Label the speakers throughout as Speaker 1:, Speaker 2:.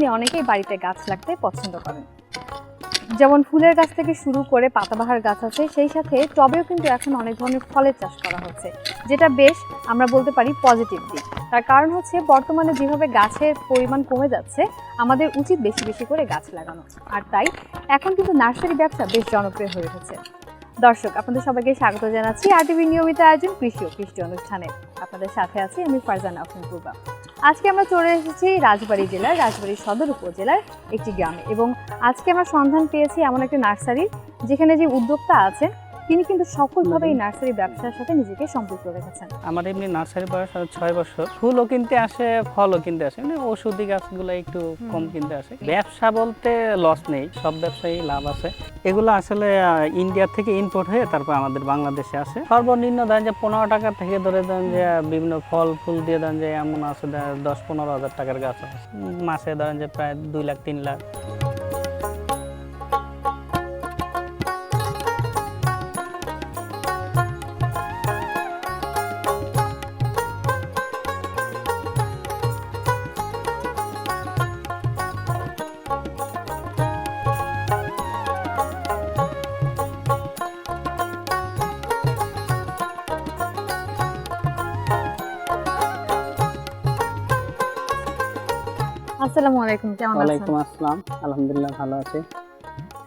Speaker 1: নিয়ে অনেকেই বাড়িতে গাছ লাগতে পছন্দ করেন। যেমন ফুলের গাছ থেকে শুরু করে পাতাবাহার গাছ আছে, সেই সাথে টবেও কিন্তু এখন অনেক ধরনের ফলের চাষ করা হচ্ছে, যেটা বেশ আমরা বলতে পারি পজিটিভ দিক। তার কারণ হচ্ছে বর্তমানে যেভাবে গাছের পরিমাণ কমে যাচ্ছে, আমাদের উচিত বেশি বেশি করে গাছ লাগানো। আর তাই এখন কিন্তু নার্সারি ব্যবসা বেশ জনপ্রিয় হয়ে উঠেছে। দর্শক, আপনাদের সবাইকে স্বাগত জানাচ্ছি আর টিভির নিয়মিত আয়োজন কৃষি ও কৃষি অনুষ্ঠানে। আপনাদের সাথে আছি আমি ফারজানা আফরিন আজকে আমরা চলে এসেছি রাজবাড়ি জেলার রাজবাড়ী সদর উপজেলার একটি গ্রামে। এবং আজকে আমরা সন্ধান পেয়েছি এমন একটি নার্সারি যেখানে যে উদ্যোক্তা আছেন তিনি কিন্তু সফলভাবে এই নার্সারি ব্যবসার সাথে নিজেকে সম্পৃক্ত রেখেছেন।
Speaker 2: আমার এমনি নার্সারি বয়স ছয় বছর। ফুলও কিনতে আসে ফলও কিনতে আসে। মানে ওষুধি গাছগুলো একটু কম কিনতে আসে। ব্যবসা বলতে লস নেই সব ব্যবসায়ী লাভ আছে। এগুলো আসলে ইন্ডিয়া থেকে ইম্পোর্ট হয়ে তারপর আমাদের বাংলাদেশে আসে। সর্বনিম্ন ধরেন যে পনেরো টাকা থেকে ধরে দেন যে বিভিন্ন ফল ফুল দিয়ে দেন যে এমন আছে দশ পনেরো হাজার টাকার গাছ আছে। মাসে ধরেন যে প্রায় দুই লাখ তিন লাখ।
Speaker 1: আসসালামু আলাইকুম কেমন আছেন?
Speaker 2: ওয়ালাইকুম আসসালাম আলহামদুলিল্লাহ ভালো আছি।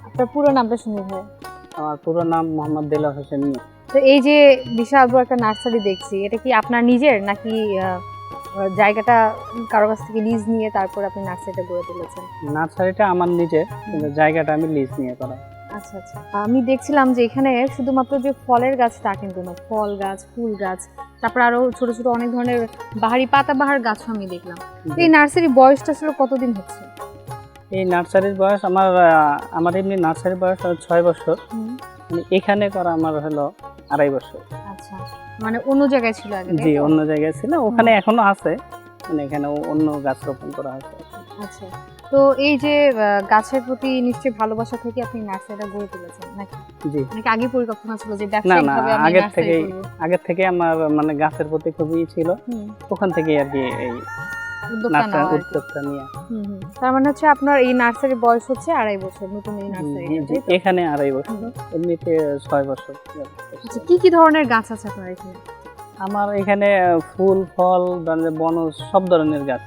Speaker 1: আপনার পুরো নামটা শুনি ভাই।
Speaker 2: আমার পুরো নাম মোহাম্মদ দেলা হোসেন
Speaker 1: তো এই যে বিশাল বড় একটা নার্সারি দেখছি এটা কি আপনার নিজের নাকি জায়গাটা কারও কাছ থেকে লিজ নিয়ে তারপর আপনি নার্সারিটা গড়ে তুলেছেন?
Speaker 2: নার্সারিটা আমার নিজের কিন্তু জায়গাটা আমি লিজ নিয়ে করা
Speaker 1: আচ্ছা আচ্ছা। আমি দেখছিলাম যে এখানে শুধুমাত্র যে ফলের গাছ তা কিন্তু না ফল গাছ ফুল গাছ তারপর আরও ছোট ছোট অনেক ধরনের বাহারি পাতাবাহার গাছও আমি দেখলাম। তো এই নার্সারি বয়সটা আসলে কতদিন হচ্ছে?
Speaker 2: এই নার্সারির বয়স আমার আমার এমনি নার্সারির বয়স ছয় বছর। মানে এখানে করা আমার হলো আড়াই বছর।
Speaker 1: আচ্ছা। মানে অন্য জায়গায় ছিল আগে
Speaker 2: জি অন্য জায়গায় ছিল ওখানে এখনও আছে। মানে অন্য গাছ রোপণ করা হয়েছে।
Speaker 1: আচ্ছা তো এই যে গাছের প্রতি নিশ্চয়ই ভালোবাসা থেকে আপনি নার্সারিটা গড়ে তুলেছেন নাকি?
Speaker 2: জি।
Speaker 1: নাকি আগে পরিকল্পনা ছিল যে ব্যবসায়িকভাবে আমি নার্সারি
Speaker 2: থেকেই
Speaker 1: করব?
Speaker 2: আগের থেকে আমার মানে গাছের প্রতি খুবই ছিল। ওখান থেকেই আর কি এই
Speaker 1: উদ্যোক্তা
Speaker 2: নার্সারি নিয়ে।
Speaker 1: তার মানে হচ্ছে আপনার এই নার্সারির বয়স হচ্ছে আড়াই বছর নতুন এই নার্সারি
Speaker 2: এখানে আড়াই বছর। এমনিতে ছয় বছর।
Speaker 1: আচ্ছা কি কি ধরনের গাছ আছে আপনার এখানে?
Speaker 2: আমার এখানে ফুল ফল বন যে বনজ সব ধরনের গাছ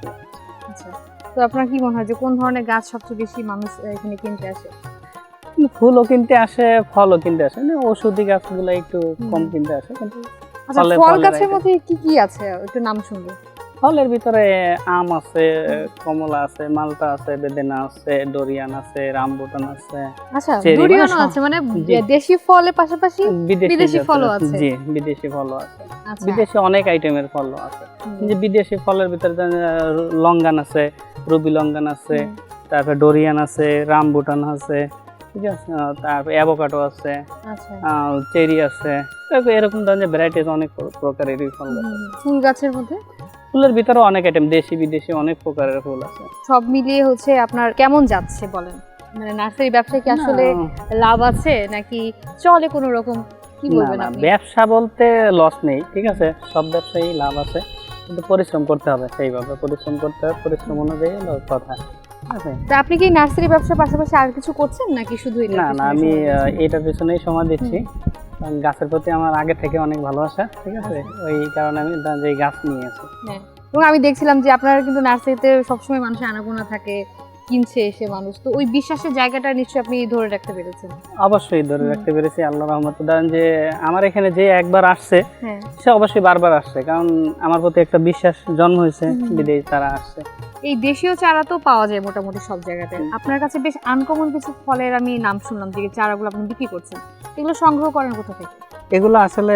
Speaker 1: আচ্ছা তো আপনার কি মনে হয় যে কোন ধরনের গাছ সবচেয়ে বেশি মানুষ এখানে কিনতে আসে?
Speaker 2: ফুলও কিনতে আসে ফলও কিনতে আসে। মানে ওষুধি গাছগুলো একটু কম কিনতে আসে কিন্তু
Speaker 1: আচ্ছা
Speaker 2: ফল
Speaker 1: গাছের মধ্যে কি কি আছে? একটু নাম শুনব।
Speaker 2: ফলের ভিতরে আম আছে কমলা আছে মালটা আছে বেদেনা আছে ডরিয়ান আছে রামবুটান আছে
Speaker 1: আচ্ছা
Speaker 2: মানে সব-
Speaker 1: আছে মানে দেশি ফলের পাশাপাশি বিদেশি ফলও আছে?
Speaker 2: জি বিদেশি ফলও আছে।
Speaker 1: আচ্ছা।
Speaker 2: বিদেশি অনেক আইটেমের ফলও আছে। যে বিদেশি ফলের ভিতরে লঙ্গান আছে রুবি লঙ্গান আছে তারপরে ডোরিয়ান আছে রামবুটান আছে ঠিক আছে? তারপর অ্যাভোকাডো আছে
Speaker 1: আচ্ছা।
Speaker 2: চেরি আছে এরকম ধরনের ভ্যারাইটিস অনেক প্র- প্রকারেরই ফল আছে।
Speaker 1: ফুল গাছের মধ্যে?
Speaker 2: ফুলের ভিতরে অনেক আইটেম দেশি বিদেশি অনেক প্রকারের ফুল আছে।
Speaker 1: সব মিলিয়ে হচ্ছে আপনার কেমন যাচ্ছে বলেন? মানে নার্সারি ব্যবসায় কি আসলে লাভ আছে নাকি চলে কোনো রকম? কি বলবেন আপনি?
Speaker 2: ব্যবসা বলতে লস নেই ঠিক আছে? সব ব্যবসায়ী লাভ আছে কিন্তু পরিশ্রম করতে হবে সেইভাবে। পরিশ্রম করতে হবে পরিশ্রম অনুযায়ী কথা। ঠিক আছে
Speaker 1: তা আপনি কি নার্সারি ব্যবসার পাশাপাশি আর কিছু করছেন নাকি শুধু এটা
Speaker 2: না না আমি এটার পিছনেই সময় দিচ্ছি। গাছের প্রতি আমার আগে থেকে অনেক ভালোবাসা ঠিক আছে?
Speaker 1: আচ্ছা।
Speaker 2: ওই কারণে আমি যে গাছ নিয়ে আছি
Speaker 1: এবং আমি দেখছিলাম যে আপনারা কিন্তু নার্সারিতে সবসময় মানুষের আনাগোনা থাকে কিনছে এসে মানুষ। তো ওই বিশ্বাসের জায়গাটা নিশ্চয়ই আপনি ধরে রাখতে পেরেছেন।
Speaker 2: অবশ্যই ধরে রাখতে পেরেছি আল্লাহ রহমত। ধরেন যে আমার এখানে যে একবার আসছে
Speaker 1: হ্যাঁ।
Speaker 2: সে অবশ্যই বারবার আসছে কারণ আমার প্রতি একটা বিশ্বাস জন্ম হয়েছে বিদেশ তারা আসছে।
Speaker 1: এই দেশীয় চারা তো পাওয়া যায় মোটামুটি সব জায়গাতে। আপনার কাছে বেশ আনকমন কিছু ফলের আমি নাম শুনলাম যে চারাগুলো আপনি বিক্রি করছেন। এগুলো সংগ্রহ করেন কোথা থেকে?
Speaker 2: এগুলো আসলে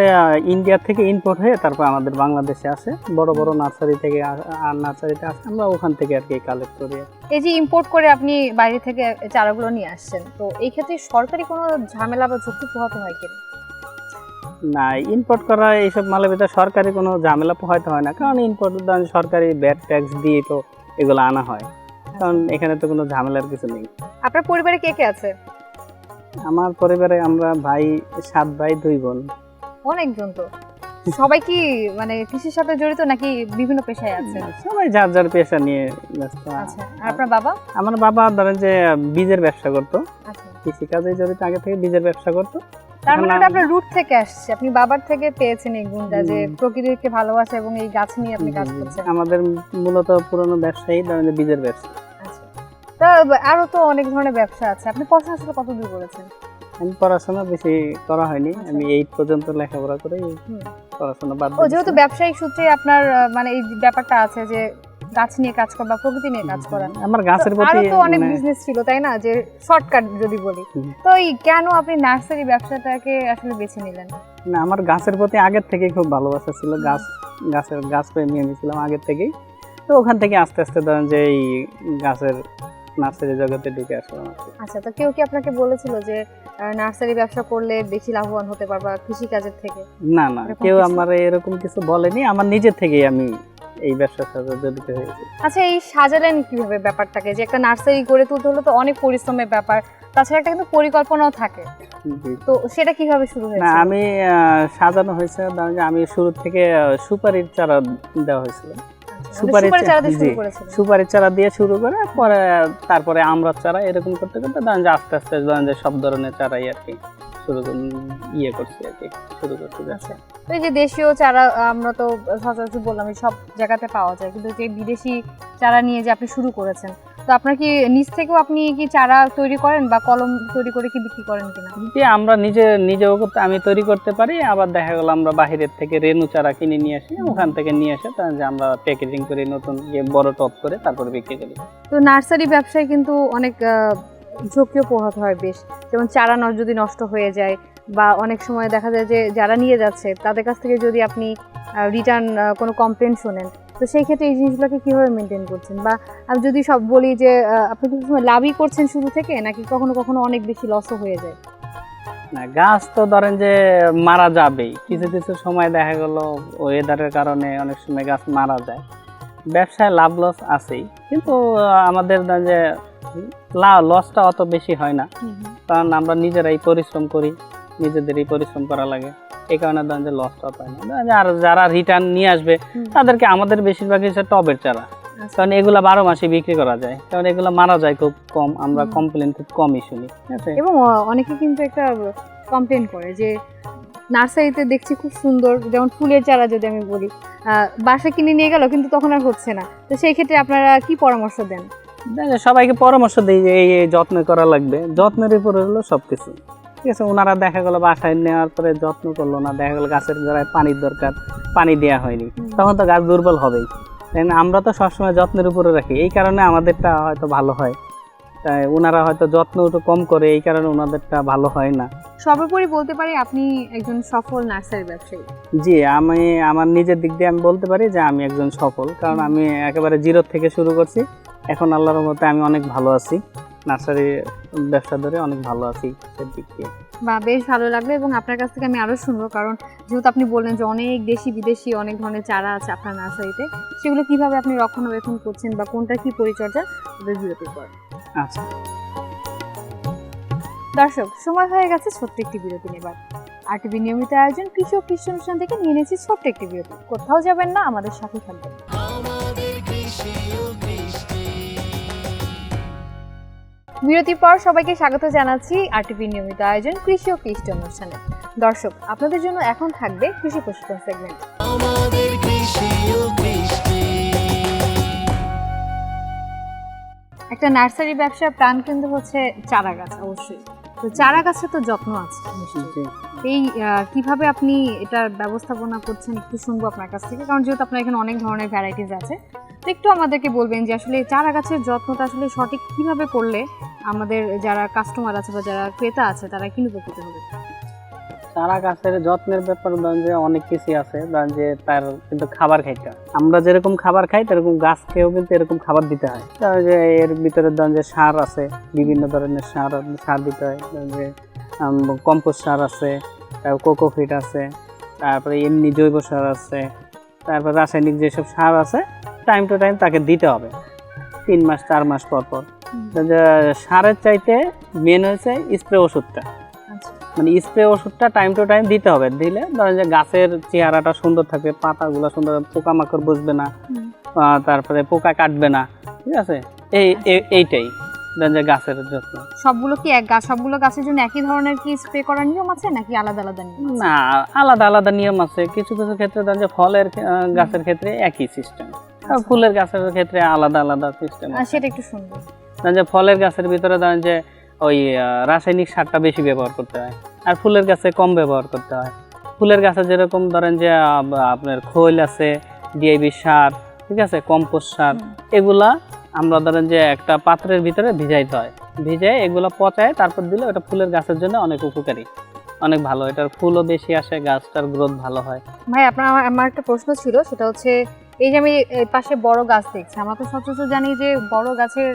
Speaker 2: ইন্ডিয়া থেকে ইম্পোর্ট হয়ে তারপর আমাদের বাংলাদেশে আসে বড় বড় নার্সারি থেকে আর নার্সারিতে আসে আমরা ওখান থেকে আর কি কালেক্ট করি।
Speaker 1: এই যে ইম্পোর্ট করে আপনি বাইরে থেকে চারাগুলো নিয়ে আসছেন তো এই ক্ষেত্রে সরকারি কোনো ঝামেলা বা ঝুঁকি পোহাতে হয় কিনা?
Speaker 2: না ইম্পোর্ট করা এইসব মালের ভিতরে সরকারি কোনো ঝামেলা পোহাইতে হয় না। কারণ ইম্পোর্ট সরকারি ব্যাট ট্যাক্স দিয়ে তো এগুলো আনা হয়। কারণ এখানে তো কোনো ঝামেলার কিছু নেই।
Speaker 1: আপনার পরিবারে কে কে আছে?
Speaker 2: আমার পরিবারে আমরা ভাই সাত ভাই দুই বোন।
Speaker 1: অনেকজন তো। সবাই কি মানে কৃষির সাথে জড়িত নাকি বিভিন্ন পেশায় আছে?
Speaker 2: সবাই যার যার পেশা নিয়ে ব্যস্ত।
Speaker 1: আচ্ছা আর আপনার বাবা?
Speaker 2: আমার বাবা ধরেন যে বীজের ব্যবসা করতো।
Speaker 1: আচ্ছা।
Speaker 2: কৃষিকাজে জড়িত আগে থেকে বীজের ব্যবসা করতো।
Speaker 1: তার মানে
Speaker 2: আমি-
Speaker 1: আপনার রুট থেকে আসছে। আপনি বাবার থেকে পেয়েছেন এই গুণটা যে প্রকৃতিকে ভালোবাসা এবং এই গাছ নিয়ে আপনি কাজ করছেন।
Speaker 2: আমাদের মূলত পুরনো ব্যবসায়ী ধরেন বীজের ব্যবসা।
Speaker 1: তা আরও তো অনেক ধরনের ব্যবসা আছে। আপনি পড়াশোনা কত দূর করেছেন?
Speaker 2: আমি পড়াশোনা বেশি করা হয়নি।
Speaker 1: আচ্ছা।
Speaker 2: আমি এইট পর্যন্ত লেখাপড়া করে পড়াশোনা বাদ
Speaker 1: ও যেহেতু ব্যবসায়িক সূত্রে আপনার মানে এই ব্যাপারটা আছে যে গাছ নিয়ে কাজ করা বা প্রকৃতি নিয়ে কাজ করা
Speaker 2: আমার গাছের প্রতি
Speaker 1: আরও তো অনেক
Speaker 2: মানে-
Speaker 1: বিজনেস ছিল তাই না? যে শর্টকাট যদি বলি। তো এই কেন আপনি নার্সারি ব্যবসাটাকে আসলে বেছে নিলেন?
Speaker 2: না আমার গাছের প্রতি আগের থেকেই খুব ভালোবাসা ছিল। গাছ গাছের গাছ প্রেমী আমি ছিলাম আগের থেকেই। তো ওখান থেকে আস্তে আস্তে ধরেন যে এই গাছের নার্সারি জগতে ঢুকে আসলাম
Speaker 1: আচ্ছা তো কেউ কি আপনাকে বলেছিল যে নার্সারি ব্যবসা করলে বেশি লাভবান হতে পারবা কৃষি কাজের থেকে?
Speaker 2: না না কেউ? আমার এরকম কিছু বলেনি। আমার নিজের থেকেই আমি এই ব্যবসার সাথে জড়িত হয়েছি।
Speaker 1: আচ্ছা এই সাজালেন কীভাবে ব্যাপারটাকে? যে একটা নার্সারি গড়ে তুলতে হলে তো অনেক পরিশ্রমের ব্যাপার। তাছাড়া একটা কিন্তু পরিকল্পনাও থাকে। তো সেটা কীভাবে শুরু
Speaker 2: না
Speaker 1: হয়েছে
Speaker 2: আমি সাজানো হয়েছে আমি শুরু থেকে সুপারির চারা দেওয়া হয়েছিল। সুপারির
Speaker 1: সুপারি চারা দিয়ে শুরু
Speaker 2: জি।
Speaker 1: করেছিলেন
Speaker 2: সুপারির চারা দিয়ে শুরু করে পরে তারপরে আমরা চারা এরকম করতে করতে ধরেন যে আস্তে আস্তে ধরেন যে সব ধরনের চারাই আর কি শুরু ইয়ে করছি আর কি শুরু করতে
Speaker 1: যাচ্ছে। তো এই যে দেশীয় চারা আমরা তো সচরাচর বললাম সব জায়গাতে পাওয়া যায় কিন্তু যে বিদেশি চারা নিয়ে যে আপনি শুরু করেছেন তো আপনার কি নিজ থেকেও আপনি কি চারা তৈরি করেন বা কলম তৈরি করে কি বিক্রি করেন কিনা?
Speaker 2: যে আমরা নিজে নিজেও করতে আমি তৈরি করতে পারি আবার দেখা গেল আমরা বাহিরের থেকে রেনু চারা কিনে নিয়ে আসি ওখান থেকে নিয়ে এসে যে আমরা প্যাকেজিং করে নতুন ইয়ে বড় টপ করে তারপরে বিক্রি করি।
Speaker 1: তো নার্সারি ব্যবসায় কিন্তু অনেক ঝুঁকিও পোহাতে হয় বেশ। যেমন চারা যদি নষ্ট হয়ে যায় বা অনেক সময় দেখা যায় যে যারা নিয়ে যাচ্ছে তাদের কাছ থেকে যদি আপনি রিটার্ন কোনো কমপ্লেন শোনেন তো সেই ক্ষেত্রে এই জিনিসগুলোকে কীভাবে মেনটেন করছেন? বা আমি যদি সব বলি যে আপনি কি সময় লাভই করছেন শুরু থেকে নাকি কখনো কখনো অনেক বেশি লসও হয়ে যায়?
Speaker 2: না গাছ তো ধরেন যে মারা যাবেই। কিছু কিছু সময় দেখা গেল ওয়েদারের কারণে অনেক সময় গাছ মারা যায়। ব্যবসায় লাভ লস আছেই। কিন্তু আমাদের যে লসটা অত বেশি হয় না। কারণ আমরা নিজেরাই পরিশ্রম করি নিজেদেরই পরিশ্রম করা লাগে। এই কারণে ধরেন যে লসটা না। আর যারা রিটার্ন নিয়ে আসবে তাদেরকে আমাদের বেশিরভাগ হচ্ছে টবের চারা।
Speaker 1: আচ্ছা।
Speaker 2: কারণ এগুলা বারো মাসে বিক্রি করা যায়। কারণ এগুলা মারা যায় খুব কম আমরা কমপ্লেন খুব কমই শুনি
Speaker 1: এবং অনেকে কিন্তু একটা কমপ্লেন করে যে নার্সারিতে দেখছি খুব সুন্দর যেমন ফুলের চারা যদি আমি বলি বাসা কিনে নিয়ে গেল কিন্তু তখন আর হচ্ছে না। তো সেই ক্ষেত্রে আপনারা কি পরামর্শ দেন?
Speaker 2: সবাইকে পরামর্শ দিই যে এই এই যত্ন করা লাগবে। যত্নের উপরে হলো সব কিছু ঠিক আছে ওনারা দেখা গেলো বাসায় নেওয়ার পরে যত্ন করল না দেখা গেলো গাছের গোড়ায় পানির দরকার পানি দেওয়া হয়নি। তখন তো গাছ দুর্বল হবেই। তাই আমরা তো সবসময় যত্নের উপরে রাখি এই কারণে আমাদেরটা হয়তো ভালো হয়। তাই ওনারা হয়তো যত্ন একটু কম করে এই কারণে ওনাদেরটা ভালো হয় না।
Speaker 1: সর্বোপরি বলতে পারি আপনি একজন সফল নার্সারি ব্যবসায়ী।
Speaker 2: জি আমি আমার নিজের দিক দিয়ে আমি বলতে পারি যে আমি একজন সফল কারণ আমি একেবারে জিরো থেকে শুরু করছি। এখন আল্লাহর মতে আমি অনেক ভালো আছি। নার্সারি ব্যবসা ধরে অনেক ভালো আছি সে দিক দিয়ে।
Speaker 1: বা বেশ ভালো লাগল এবং আপনার কাছ থেকে আমি আরও শুনব কারণ যেহেতু আপনি বললেন যে অনেক দেশি বিদেশি অনেক ধরনের চারা আছে আপনার নার্সারিতে সেগুলো কীভাবে আপনি রক্ষণাবেক্ষণ করছেন বা কোনটা কি পরিচর্যা বিরতির পর।
Speaker 2: আচ্ছা।
Speaker 1: দর্শক সময় হয়ে গেছে ছোট্ট একটি বিরতি নেবার। আর টিভি নিয়মিত আয়োজন কৃষক কৃষি অনুষ্ঠান থেকে নিয়ে নিয়েছি ছোট্ট একটি বিরতি। কোথাও যাবেন না আমাদের সাথে থাকবেন। বিরতির পর সবাইকে স্বাগত জানাচ্ছি আরটিভি নিয়মিত আয়োজন কৃষি ও কৃষ্টি অনুষ্ঠানে। দর্শক আপনাদের জন্য এখন থাকবে কৃষি প্রশিক্ষণ সেগমেন্ট একটা নার্সারি ব্যবসার প্রাণ কিন্তু হচ্ছে চারা গাছ অবশ্যই। তো চারা গাছে তো যত্ন আছে এই কীভাবে আপনি এটার ব্যবস্থাপনা করছেন একটু শুনব আপনার কাছ থেকে কারণ যেহেতু আপনার এখানে অনেক ধরনের ভ্যারাইটিস আছে তো একটু আমাদেরকে বলবেন যে আসলে চারা গাছের যত্নটা আসলে সঠিক কীভাবে করলে আমাদের যারা কাস্টমার আছে বা যারা ক্রেতা আছে তারা কিনে উপকৃত হবে?
Speaker 2: চারা গাছের যত্নের ব্যাপার ধরেন যে অনেক কিছু আছে ধরেন যে তার কিন্তু খাবার খাইতে হয়। আমরা যেরকম খাবার খাই তেরকম গাছকেও কিন্তু এরকম খাবার দিতে হয়। ধরেন যে এর ভিতরে ধরেন যে সার আছে বিভিন্ন ধরনের সার সার দিতে হয়। ধরেন যে কম্পোস্ট সার আছে তারপর কোকোফিট আছে তারপরে এমনি জৈব সার আছে তারপর রাসায়নিক যেসব সার আছে টাইম টু টাইম তাকে দিতে হবে। তিন মাস চার মাস পর পর। যে সারের চাইতে মেন হয়েছে স্প্রে ওষুধটা। মানে স্প্রে ওষুধটা টাইম টু টাইম দিতে হবে। দিলে ধরেন যে গাছের চেহারাটা সুন্দর থাকবে পাতাগুলো সুন্দর পোকামাকড় বসবে না তারপরে পোকা কাটবে না ঠিক আছে? এই এই- এইটাই ধরেন যে গাছের যত্ন।
Speaker 1: সবগুলো কি এক গাছ সবগুলো গাছের জন্য একই ধরনের কি স্প্রে করার নিয়ম আছে নাকি আলাদা আলাদা নিয়ম
Speaker 2: না আলাদা আলাদা নিয়ম আছে। কিছু কিছু ক্ষেত্রে ধরেন যে ফলের গাছের ক্ষেত্রে একই সিস্টেম ফুলের গাছের ক্ষেত্রে আলাদা আলাদা সিস্টেম
Speaker 1: সেটা একটু সুন্দর।
Speaker 2: ধরেন যে ফলের গাছের ভিতরে ধরেন যে ওই রাসায়নিক সারটা বেশি ব্যবহার করতে হয়। আর ফুলের গাছে কম ব্যবহার করতে হয়। ফুলের গাছে যেরকম ধরেন যে আপনার খোল আছে ডিআইবি সার ঠিক আছে কম্পোস্ট সার এগুলা আমরা ধরেন যে একটা পাত্রের ভিতরে ভিজাইতে হয়। ভিজাই এগুলো পচায় তারপর দিলে ওটা ফুলের গাছের জন্য অনেক উপকারী অনেক ভালো। এটার ফুলও বেশি আসে গাছটার গ্রোথ ভালো হয়।
Speaker 1: ভাই আপনার আমার একটা প্রশ্ন ছিল সেটা হচ্ছে এই যে আমি পাশে বড় গাছ দেখছি আমরা তো সচরাচর জানি যে বড় গাছের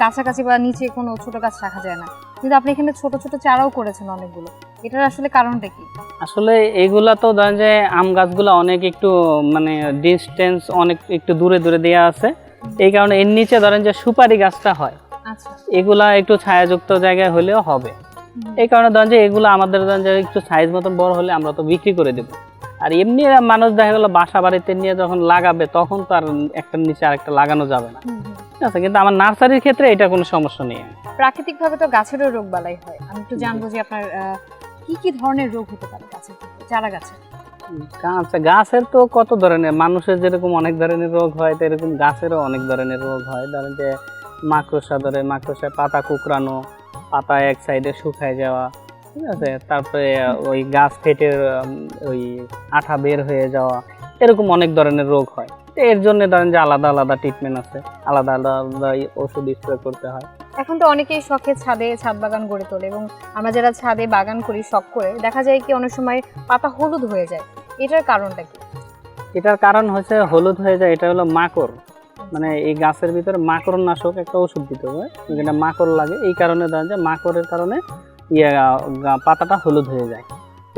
Speaker 1: কাছাকাছি বা নিচে কোনো ছোট গাছ রাখা যায় না। কিন্তু আপনি এখানে ছোট ছোট চারাও করেছেন অনেকগুলো। এটার আসলে কারণটা কি?
Speaker 2: আসলে এইগুলা তো ধরেন যে আম গাছগুলো অনেক একটু মানে ডিস্টেন্স অনেক একটু দূরে দূরে দেওয়া আছে। এই কারণে এর নিচে ধরেন যে সুপারি গাছটা হয়
Speaker 1: আচ্ছা।
Speaker 2: এগুলা একটু ছায়াযুক্ত জায়গায় হলেও হবে। এই কারণে ধরেন যে এগুলো আমাদের ধরেন যে একটু সাইজ মতন বড় হলে আমরা তো বিক্রি করে দেবো। আর এমনি মানুষ দেখা গেলো বাসা বাড়িতে নিয়ে যখন লাগাবে তখন তো আর একটা নিচে আরেকটা লাগানো যাবে না। ঠিক আছে কিন্তু আমার নার্সারির ক্ষেত্রে এটা কোনো সমস্যা নেই।
Speaker 1: প্রাকৃতিকভাবে তো গাছেরও রোগ বালাই হয়। আমি একটু জানব যে আপনার কি কি ধরনের রোগ হতে পারে গাছের চারা গাছে
Speaker 2: গাছ গাছের তো কত ধরনের? মানুষের যেরকম অনেক ধরনের রোগ হয় তো এরকম গাছেরও অনেক ধরনের রোগ হয়। ধরেন যে মাকড়সা ধরে মাকড়সায় পাতা কুকরানো পাতা এক সাইডে শুকায় যাওয়া ঠিক আছে? তারপরে ওই গাছ ফেটে ওই আঠা বের হয়ে যাওয়া এরকম অনেক ধরনের রোগ হয়। এর জন্য ধরেন যে আলাদা আলাদা ট্রিটমেন্ট আছে আলাদা আলাদা ওষুধ স্প্রে করতে হয়।
Speaker 1: এখন তো অনেকেই শখে ছাদে ছাদ বাগান গড়ে তোলে এবং আমরা যারা ছাদে বাগান করি শখ করে দেখা যায় কি অনেক সময় পাতা হলুদ হয়ে যায়। এটার কারণটা কি?
Speaker 2: এটার কারণ হচ্ছে হলুদ হয়ে যায় এটা হলো মাকড়। মানে এই গাছের ভিতরে মাকড় নাশক একটা ওষুধ দিতে হবে যেটা মাকড় লাগে। এই কারণে ধরেন যে মাকড়ের কারণে ইয়ে পাতাটা হলুদ হয়ে যায়।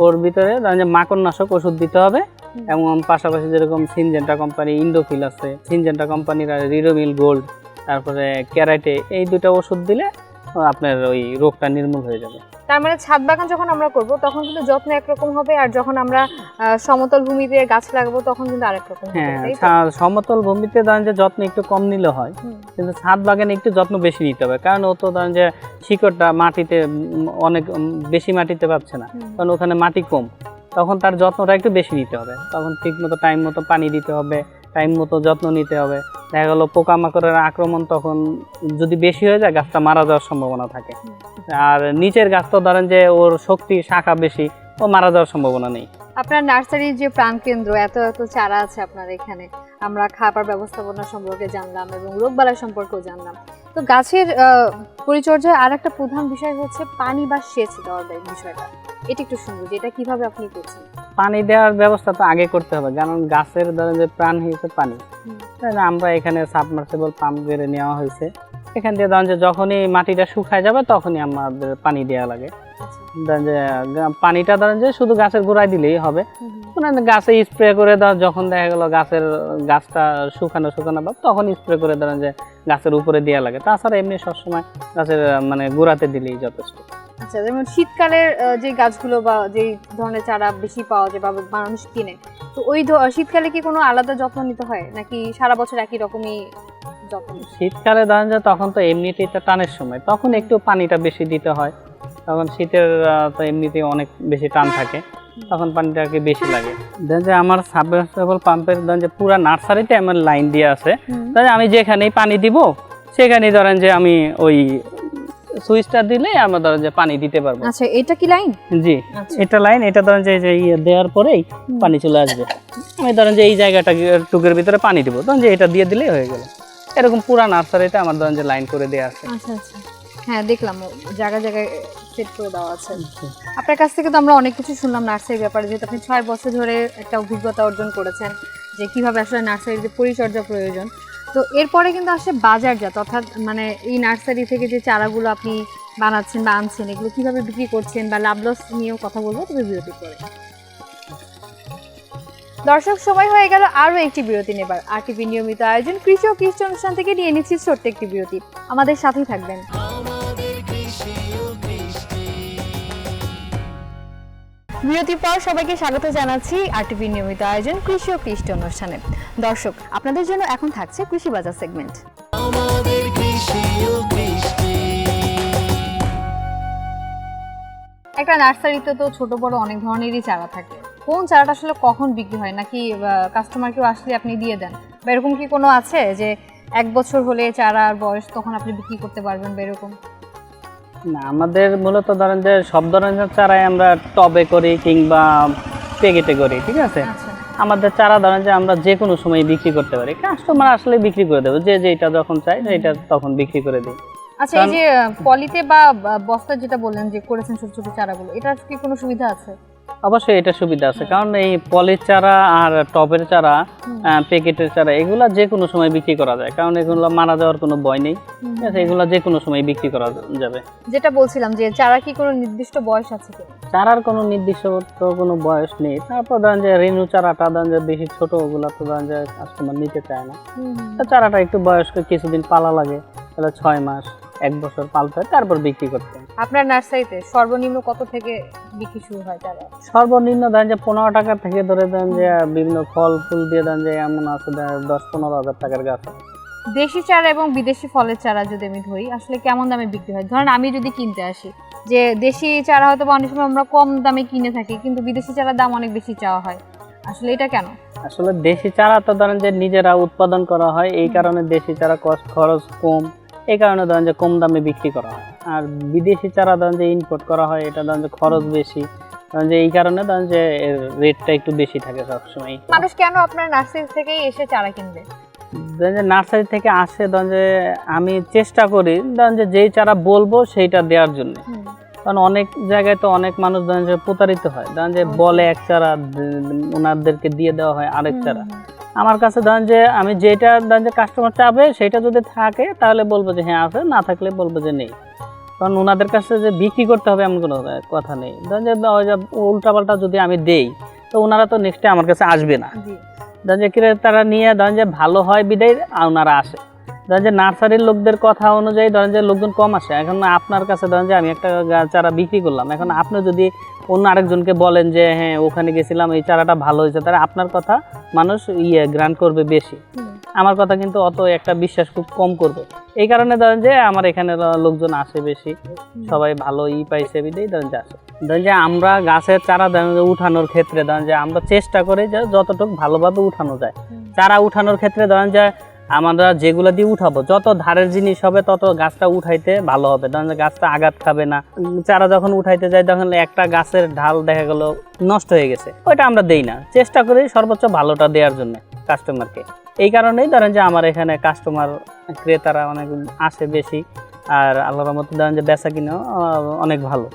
Speaker 2: ওর ভিতরে ধরেন যে মাকড় নাশক ওষুধ দিতে হবে এবং পাশাপাশি যেরকম সিনজেন্টা কোম্পানি ইন্ডোফিল আছে। সিনজেন্টা কোম্পানির রিরোমিল গোল্ড তারপরে ক্যারাটে এই দুটো ওষুধ দিলে আপনার ওই রোগটা নির্মূল হয়ে যাবে।
Speaker 1: তার মানে ছাদ বাগান যখন আমরা করব তখন কিন্তু যত্ন একরকম হবে আর যখন আমরা সমতল ভূমিতে গাছ লাগাবো তখন কিন্তু আরেক রকম
Speaker 2: হ্যাঁ সমতল ভূমিতে ধরেন যে যত্ন একটু কম নিলে হয় কিন্তু ছাদ বাগানে একটু যত্ন বেশি নিতে হবে কারণ ও তো ধরেন যে শিকড়টা মাটিতে অনেক বেশি মাটিতে পাচ্ছে না কারণ ওখানে মাটি কম তখন তার যত্নটা একটু বেশি নিতে হবে তখন ঠিক মতো টাইম মতো পানি দিতে হবে টাইম মতো যত্ন নিতে হবে। দেখা গেলো পোকামাকড়ের আক্রমণ তখন যদি বেশি হয়ে যায় গাছটা মারা যাওয়ার সম্ভাবনা থাকে। আর নিচের গাছ তো ধরেন যে ওর শক্তি শাখা বেশি ও মারা যাওয়ার সম্ভাবনা নেই।
Speaker 1: আপনার নার্সারির যে প্রাণকেন্দ্র এত এত চারা আছে আপনার এখানে। আমরা খাবার ব্যবস্থাপনা সম্পর্কে জানলাম এবং রোগবালাই সম্পর্কেও জানলাম। তো গাছের আহ, পরিচর্যার আর একটা প্রধান বিষয় হচ্ছে পানি বা সেচ দেওয়ার বিষয়টা। এটা একটু শুনব যে এটা কীভাবে আপনি করছেন?
Speaker 2: পানি দেওয়ার ব্যবস্থা তো আগে করতে হবে কারণ গাছের ধরেন যে প্রাণ হিসেবে পানি। আমরা এখানে সাবমার্সিবল পাম্প করে নেওয়া হয়েছে। এখান দিয়ে ধরেন যে যখনই মাটিটা শুকায় যাবে তখনই আমাদের পানি দেওয়া লাগে।
Speaker 1: আচ্ছা।
Speaker 2: ধরেন যে পানিটা ধরেন যে শুধু গাছের গোড়ায় দিলেই হবে। মানে গাছে স্প্রে করে দাও যখন দেখা গেল গাছের গাছটা শুকানো শুকানো ভাব তখন স্প্রে করে ধরেন যে গাছের উপরে দেওয়া লাগে। তাছাড়া এমনি সবসময় গাছের মানে গোড়াতে দিলেই যথেষ্ট।
Speaker 1: আচ্ছা যেমন শীতকালের যে গাছগুলো বা যে ধরনের চারা বেশি পাওয়া যায় বা মানুষ কিনে তো ওই শীতকালে কি কোনো আলাদা যত্ন নিতে হয়? নাকি সারা বছর একই রকমই যত্ন?
Speaker 2: শীতকালে ধরেন যে তখন তো এমনিতেই তো টানের সময় তখন একটু পানিটা বেশি দিতে হয়। তখন শীতের তো এমনিতেই অনেক বেশি টান থাকে তখন পানিটাকে বেশি লাগে। ধরেন যে আমার সাবমার্সিবল পাম্পের ধরেন যে পুরো নার্সারিতে আমার লাইন দিয়ে আছে ধরেন আমি যেখানেই পানি দিব সেখানেই ধরেন যে আমি ওই সুইচটা দিলে আমরা ধরেন যে পানি দিতে পারব।
Speaker 1: আচ্ছা এটা কি লাইন?
Speaker 2: জি
Speaker 1: আচ্ছা।
Speaker 2: এটা লাইন এটা ধরেন যে এই যে ইয়ে দেওয়ার পরেই পানি চলে আসবে। আমি ধরেন যে এই জায়গাটা টুকের ভিতরে পানি দিব। ধরেন যে এটা দিয়ে দিলেই হয়ে গেল। এরকম পুরা নার্সারিতে আমার ধরেন যে লাইন করে দেওয়া আছে।
Speaker 1: আচ্ছা আচ্ছা। হ্যাঁ দেখলাম ও জায়গায় সেট করে দেওয়া আছে। আপনার কাছ থেকে তো আমরা অনেক কিছু শুনলাম নার্সারির ব্যাপারে যেহেতু আপনি ছয় বছর ধরে একটা অভিজ্ঞতা অর্জন করেছেন যে কীভাবে আসলে নার্সারিতে পরিচর্যা প্রয়োজন তো এরপরে কিন্তু আসে বাজারজাত, অর্থাৎ মানে এই নার্সারি থেকে যে চারাগুলো আপনি বানাচ্ছেন বা আনছেন, এগুলো কীভাবে বিক্রি করছেন বা লাভ লস নিয়েও কথা বলব, তবে বিরতি করে দর্শক, সময় হয়ে গেল আরও একটি বিরতি নেবার। আর টিভি নিয়মিত আয়োজন কৃষক কৃষি অনুষ্ঠান থেকে নিয়ে নিচ্ছি ছোট্ট একটি বিরতি। আমাদের সাথেই থাকবেন। বিরতির পর সবাইকে স্বাগত জানাচ্ছি আরটিভি নিয়মিত আয়োজন কৃষি ও কৃষ্টি অনুষ্ঠানে। দর্শক আপনাদের জন্য এখন থাকছে কৃষি বাজার সেগমেন্ট
Speaker 3: আমাদের কৃষি ও কৃষ্টি।
Speaker 1: একটা নার্সারিতে তো ছোট বড় অনেক ধরনেরই চারা থাকে। কোন চারাটা আসলে কখন বিক্রি হয়? নাকি কাস্টমার কেউ আসলে আপনি দিয়ে দেন? বা এরকম কি কোনো আছে যে এক বছর হলে চারার বয়স তখন আপনি বিক্রি করতে পারবেন বা এরকম?
Speaker 2: না আমাদের মূলত ধরেন যে সব ধরনের চারাই আমরা টবে করি কিংবা প্যাকেটে করি ঠিক আছে?
Speaker 1: আচ্ছা।
Speaker 2: আমাদের চারা ধরেন যে আমরা যে কোনো সময় বিক্রি করতে পারি কাস্টমার আসলে বিক্রি করে দেবো যে যেটা যখন চাই এটা তখন বিক্রি করে দিই।
Speaker 1: আচ্ছা এই যে পলিতে বা বা বস্তা যেটা বললেন যে করেছেন ছোট ছোট চারাগুলো এটার কি কোনো সুবিধা আছে?
Speaker 2: অবশ্যই এটা সুবিধা আছে। কারণ এই পলির চারা আর টবের চারা প্যাকেটের চারা এগুলা যে কোনো সময় বিক্রি করা যায়। কারণ এগুলো মারা যাওয়ার কোনো ভয় নেই। ঠিক আছে এগুলো যে কোনো সময় বিক্রি করা যাবে।
Speaker 1: যেটা বলছিলাম যে চারা কি কোনো নির্দিষ্ট বয়স আছে কি
Speaker 2: চারার কোনো নির্দিষ্ট কোনো বয়স নেই। তারপর ধরেন যে রেনু চারাটা ধরেন যে বেশি ছোট ওগুলা তো ধরেন যে কাস্টমার নিতে চায় না। চারাটা একটু বয়স্ক কিছুদিন পালা লাগে তাহলে ছয় মাস। এক বছর পালতে হয় তারপর বিক্রি করতে হয়।
Speaker 1: আপনার নার্সারিতে সর্বনিম্ন কত থেকে বিক্রি শুরু হয় চারা
Speaker 2: সর্বনিম্ন ধরেন যে পনেরো টাকা থেকে ধরে দেন যে বিভিন্ন ফল ফুল দিয়ে দেন যে এমন আছে দশ পনেরো হাজার টাকার গাছ
Speaker 1: দেশি চারা এবং বিদেশি ফলের চারা যদি আমি ধরি আসলে কেমন দামে বিক্রি হয়? ধরেন আমি যদি কিনতে আসি যে দেশি চারা হয়তো অনেক সময় আমরা কম দামে কিনে থাকি কিন্তু বিদেশি চারার দাম অনেক বেশি চাওয়া হয়। আসলে এটা কেন?
Speaker 2: আসলে দেশি চারা তো ধরেন যে নিজেরা উৎপাদন করা হয় এই কারণে দেশি চারা কষ্ট খরচ কম। এই কারণে ধরেন যে কম দামে বিক্রি করা হয় আর বিদেশি চারা ধরেন যে ইম্পোর্ট করা হয় এটা ধরেন যে খরচ বেশি ধরেন যে এই কারণে ধরেন যে এর রেটটা একটু বেশি থাকে সবসময়
Speaker 1: মানুষ কেন আপনার নার্সারি থেকেই এসে চারা কিনবে
Speaker 2: ধরেন যে নার্সারি থেকে আসে ধরেন যে আমি চেষ্টা করি ধরেন যে যেই চারা বলব সেইটা দেওয়ার জন্য কারণ অনেক জায়গায় তো অনেক মানুষ ধরেন যে প্রতারিত হয় ধরেন যে বলে এক চারা ওনাদেরকে দিয়ে দেওয়া হয় আরেক চারা আমার কাছে ধরেন যে আমি যেটা ধরেন যে কাস্টমার চাবে সেটা যদি থাকে তাহলে বলব যে হ্যাঁ আছে না থাকলে বলব যে নেই। কারণ ওনাদের কাছে যে বিক্রি করতে হবে এমন কোনো কথা নেই। ধরেন যে ওই যে উল্টাপাল্টা যদি আমি দেই তো ওনারা তো নেক্সটে আমার কাছে আসবে না। ধরেন যে ক্রেতারা নিয়ে ধরেন যে ভালো হয় বিদায় ওনারা আসে। ধরেন যে নার্সারির লোকদের কথা অনুযায়ী ধরেন যে লোকজন কম আসে। এখন আপনার কাছে ধরেন যে আমি একটা চারা বিক্রি করলাম। এখন আপনি যদি অন্য আরেকজনকে বলেন যে হ্যাঁ ওখানে গেছিলাম এই চারাটা ভালো হয়েছে। তাহলে আপনার কথা মানুষ ইয়ে গ্রান্ট করবে বেশি। আমার কথা কিন্তু অত একটা বিশ্বাস খুব কম করবে। এই কারণে ধরেন যে আমার এখানে লোকজন আসে বেশি। সবাই ভালো ই পাইছে বিদেই ধরেন যে আসে। ধরেন যে আমরা গাছের চারা ধরেন যে উঠানোর ক্ষেত্রে ধরেন যে আমরা চেষ্টা করি যে যতটুকু ভালোভাবে উঠানো যায়। চারা উঠানোর ক্ষেত্রে ধরেন যে আমরা যেগুলো দিয়ে উঠাবো, যত ধারের জিনিস হবে, তত গাছটা উঠাইতে ভালো হবে। যে গাছটা আঘাত খাবে না। চারা যখন উঠাইতে যায়, তখন একটা গাছের ঢাল দেখা গেল নষ্ট হয়ে গেছে। ওইটা আমরা দেই না। চেষ্টা করি সর্বোচ্চ ভালোটা দেওয়ার জন্য কাস্টমারকে এই কারণেই ধরেন যে আমার এখানে কাস্টমার ক্রেতারা অনেক আসে বেশি। আর আল্লাহর মতো ধরেন যে বেচা কিনেও অনেক ভালো।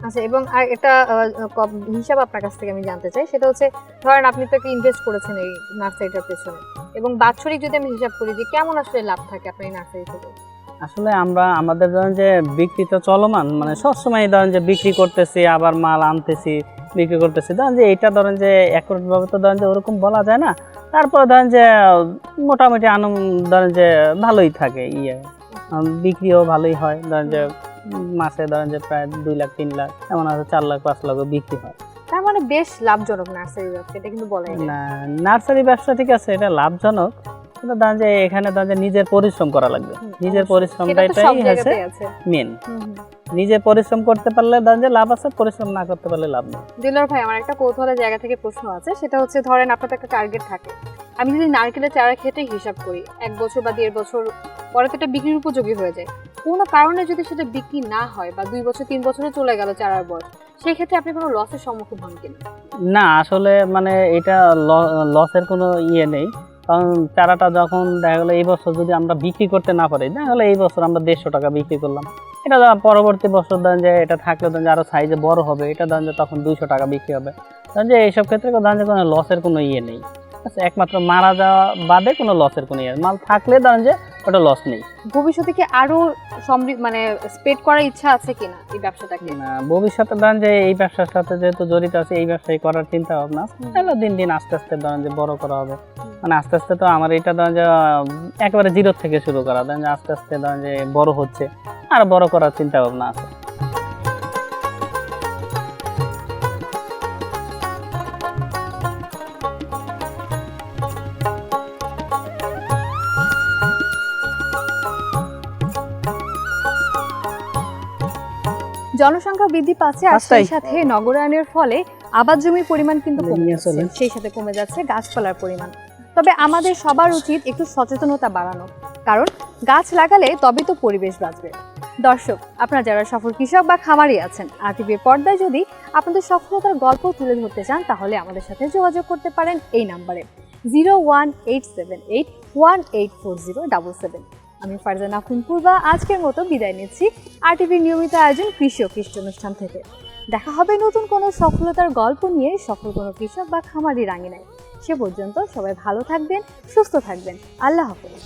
Speaker 1: আচ্ছা এবং আর এটা হিসাব আপনার কাছ থেকে আমি জানতে চাই সেটা হচ্ছে ধরেন আপনি তো একটা ইনভেস্ট করেছেন এই নার্সারিটার পেছনে এবং বাৎসরিক যদি আমি হিসাব করি যে কেমন আসলে লাভ থাকে আপনার এই নার্সারি থেকে?
Speaker 2: আসলে আমরা আমাদের ধরেন যে বিক্রি তো চলমান মানে সবসময় ধরেন যে বিক্রি করতেছি আবার মাল আনতেছি বিক্রি করতেছি ধরেন যে এটা ধরেন যে ভাবে তো ধরেন যে ওরকম বলা যায় না তারপর ধরেন যে মোটামুটি আনন্দ ধরেন যে ভালোই থাকে ইয়ে। বিক্রিও ভালোই হয় ধরেন যে মাসে ধরেন যে প্রায় দুই লাখ তিন লাখ এমন আছে চার লাখ পাঁচ লাখও বিক্রি হয়।
Speaker 1: তার মানে বেশ লাভজনক নার্সারি ব্যবসা এটা কিন্তু যায়।
Speaker 2: না নার্সারি ব্যবসা ঠিক আছে এটা লাভজনক কিন্তু ধরেন যে এখানে ধরেন যে নিজের পরিশ্রম করা লাগবে। নিজের পরিশ্রমটা এটাই হচ্ছে মেন। নিজে পরিশ্রম করতে পারলে ধরেন যে লাভ আছে পরিশ্রম না করতে পারলে লাভ নেই।
Speaker 1: দিলর ভাই আমার একটা কৌতূহলের জায়গা থেকে প্রশ্ন আছে সেটা হচ্ছে ধরেন আপনার একটা টার্গেট থাকে। আমি যদি নারকেলের চারা খেতে হিসাব করি এক বছর বা দেড় বছর পরে তো এটা বিক্রির উপযোগী হয়ে যায়। কোনো কারণে যদি সেটা বিক্রি না হয় বা দুই বছর, তিন বছরে চলে গেল চারার বয়স সেই ক্ষেত্রে আপনি কোনো লসের সম্মুখীন হন কিনা
Speaker 2: না, আসলে মানে এটা লসের কোনো ইয়ে নেই। কারণ চারাটা যখন দেখা গেলো এই বছর যদি আমরা বিক্রি করতে না পারি, দেখা গেলো এই বছর আমরা দেড়শো টাকা বিক্রি করলাম। এটা পরবর্তী বছর ধরেন যে এটা থাকলে ধরেন যে আরও সাইজে বড় হবে, এটা ধরেন যে তখন দুইশো টাকা বিক্রি হবে। ধরেন যে এইসব ক্ষেত্রে ধরেন যে কোনো লসের কোনো ইয়ে নেই। আছে একমাত্র মারা যাওয়া বাদে কোনো লসের কোনো ইয়ে মাল থাকলে ধরেন যে ওটা লস নেই।
Speaker 1: ভবিষ্যতে কি আরও সমৃদ্ধ মানে স্প্রেড করার ইচ্ছা আছে কিনা এই ব্যবসাটাকে?
Speaker 2: না, ভবিষ্যতে ধরেন যে এই ব্যবসার সাথে যেহেতু জড়িত আছে এই ব্যবসায় করার চিন্তা ভাবনা তাহলে দিন দিন আস্তে আস্তে ধরেন যে বড় করা হবে। মানে আস্তে আস্তে তো আমার এটা ধরেন যে একেবারে জিরো থেকে শুরু করা। ধরেন যে আস্তে আস্তে ধরেন যে বড় হচ্ছে। আর বড় করার চিন্তা ভাবনা আছে।
Speaker 1: জনসংখ্যা বৃদ্ধি পাচ্ছে আর সেই সাথে নগরায়নের ফলে আবাদ জমির পরিমাণ কিন্তু কমে যাচ্ছে। সেই সাথে কমে যাচ্ছে গাছপালার পরিমাণ। তবে আমাদের সবার উচিত একটু সচেতনতা বাড়ানো। কারণ গাছ লাগালে তবে তো পরিবেশ বাঁচবে। দর্শক আপনারা যারা সফল কৃষক বা খামারি আছেন আর টিভির পর্দায় যদি আপনাদের সফলতার গল্প তুলে ধরতে চান তাহলে আমাদের সাথে যোগাযোগ করতে পারেন এই নাম্বারে। Zero one eight seven eight one eight four zero double seven. আমি ফারজানা পূর্বা আজকের মতো বিদায় নিচ্ছি আর টিভির নিয়মিত আয়োজন কৃষি কৃষ্টি অনুষ্ঠান থেকে। দেখা হবে নতুন কোনো সফলতার গল্প নিয়ে, সফল কোনো কৃষক বা খামারি রাঙিনায় সে পর্যন্ত সবাই ভালো থাকবেন, সুস্থ থাকবেন। আল্লাহ হাফেজ।